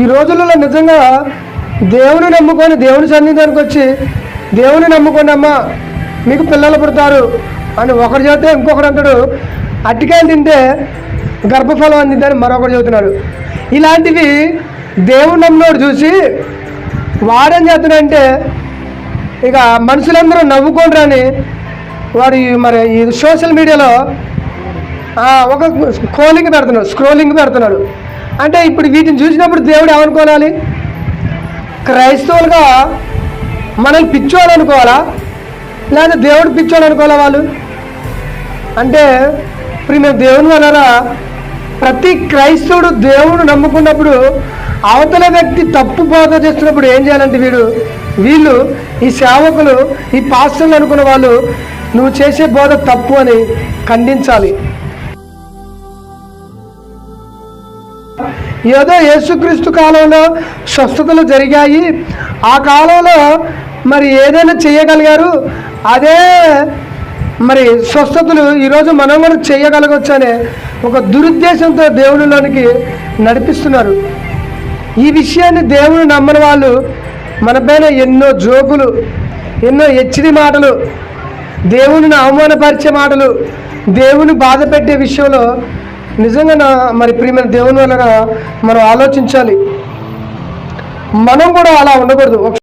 ఈ రోజులలో నిజంగా దేవుని నమ్ముకొని దేవుని సన్నిధానికి వచ్చి దేవుని నమ్ముకొని అమ్మా మీకు పిల్లలు పుడతారు అని ఒకరు చెబితే ఇంకొకరు అంటాడు అట్టికాయలు తింటే గర్భఫలం అందిద్దని మరొకరు చెబుతున్నాడు ఇలాంటివి దేవుని నమ్మినోడు చూసి వాడేం చేస్తున్నాడంటే ఇక మనుషులందరూ నవ్వుకోండి వాడు మరి ఈ సోషల్ మీడియాలో ఒక స్క్రోలింగ్ పెడుతున్నాడు స్క్రోలింగ్ పెడుతున్నాడు. అంటే ఇప్పుడు వీటిని చూసినప్పుడు దేవుడు ఏమనుకోవాలి? క్రైస్తవులుగా మనల్ని పిచ్చోళ్ళు అనుకోవాలా? లేదా దేవుడు పిచ్చోళ్ళు అనుకోవాలా వాళ్ళు? అంటే ఇప్పుడు మేము దేవుని వలన ప్రతి క్రైస్తవుడు దేవుడు నమ్ముకున్నప్పుడు అవతల వ్యక్తి తప్పు బోధ చేస్తున్నప్పుడు ఏం చేయాలంటే వీడు? వీళ్ళు ఈ సేవకులు ఈ పాస్టర్లు అనుకున్న వాళ్ళు నువ్వు చేసే బోధ తప్పు అని ఖండించాలి. ఏదో యేసుక్రీస్తు కాలంలో స్వస్థతలు జరిగాయి. ఆ కాలంలో మరి ఏదైనా చేయగలిగారు? అదే మరి స్వస్థతలు ఈరోజు మనం కూడా చేయగలగవచ్చు అనే ఒక దురుద్దేశంతో దేవుడిలోనికి నడిపిస్తున్నారు. ఈ విషయాన్ని దేవుడు నమ్మని వాళ్ళు మనపైన ఎన్నో జోకులు ఎన్నో హెచ్చరి మాటలు దేవుని అవమానపరిచే మాటలు దేవుని బాధ పెట్టే విషయంలో నిజంగా నా మరి ప్రియమైన దేవుని వలన మనం ఆలోచించాలి. మనం కూడా అలా ఉండకూడదు.